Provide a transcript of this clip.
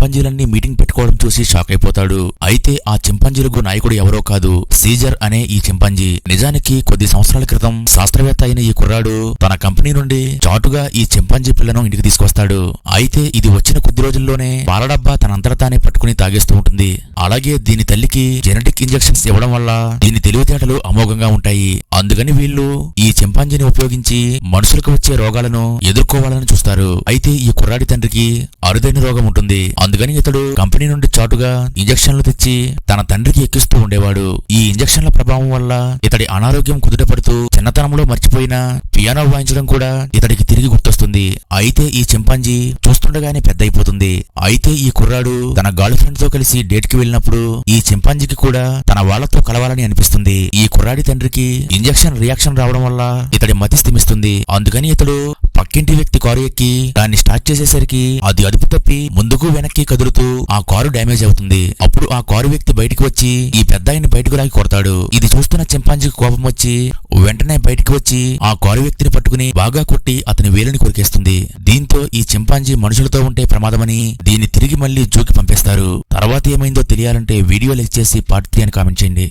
చింపాంజీలన్నీ meeting పెట్టుకోవడం చూసి shock అయిపోతాడు. అయితే ఆ చింపాంజీలకు నాయకుడు ఎవరో కాదు సీజర్ అనే ఈ చింపాంజీ. నిజానికి కొద్ది సంవత్సరాల క్రితం శాస్త్రవేత్త అయిన ఈ కుర్రాడు తన కంపెనీ నుండి చాటుగా ఈ చింపాంజీ పిల్లను ఇంటికి తీసుకొస్తాడు. అయితే ఇది వచ్చిన కొద్ది రోజుల్లోనే పాలడబ్బా తనంతట తానే పట్టుకుని తాగేస్తూ ఉంటుంది. అలాగే దీని తల్లికి జెనెటిక్ ఇంజెక్షన్స్ ఇవ్వడం వల్ల దీని తెలివితేటలు అమోఘంగా ఉంటాయి. అందుకని వీళ్ళు ఈ చింపాంజీని ఉపయోగించి మనుషులకు వచ్చే రోగాలను ఎదుర్కోవాలని చూస్తారు. అయితే ఈ కుర్రాడి తండ్రికి అరుదైన రోగం ఉంటుంది. అందుకని ఇతడు కంపెనీ నుండి చాటుగా ఇంజెక్షన్లు తెచ్చి తన తండ్రికి ఎక్కిస్తూ ఉండేవాడు. ఈ ఇంజెక్షన్ల ప్రభావం వల్ల ఇతడి అనారోగ్యం కుదుటపడుతూ చిన్నతనంలో మర్చిపోయిన పియానో వాయించడం కూడా ఇతడికి తిరిగి గుర్తొస్తుంది. అయితే ఈ చింపాంజీ చూస్తుండగానే పెద్ద అయిపోతుంది అయితే ఈ కుర్రాడు తన గర్ల్ ఫ్రెండ్తో కలిసి డేట్కి వెళ్ళినప్పుడు ఈ చింపాంజీకి కూడా తన వాళ్ళతో కలవాలని అనిపిస్తుంది. ఈ కుర్రాడి తండ్రికి ఇంజెక్షన్ రియాక్షన్ రావడం వల్ల ఇతడి మతి స్థిమిస్తుంది అందుకని ఇతడు పక్కింటి వ్యక్తి కారు ఎక్కి దాన్ని స్టార్ట్ చేసేసరికి అది అదుపు తప్పి ముందుకు వెనక్కి కదులుతూ ఆ కారు డ్యామేజ్ అవుతుంది. అప్పుడు ఆ కారు వ్యక్తి బయటికి వచ్చి ఈ పెద్ద బయటకు లాగి కొడతాడు. ఇది చూస్తున్న చింపాంజీకి కోపం వచ్చి వెంటనే బయటికి వచ్చి ఆ కారు వ్యక్తిని పట్టుకుని బాగా కొట్టి అతని వేలని కొరికేస్తుంది. దీంతో ఈ చింపాంజీ మనుషులతో ఉంటే ప్రమాదమని దీన్ని తిరిగి మళ్ళీ జూకి పంపేస్తారు. తర్వాత ఏమైందో తెలియాలంటే వీడియో లైక్ చేసి పార్ట్ త్రీ అని కామెంట్ చేయండి.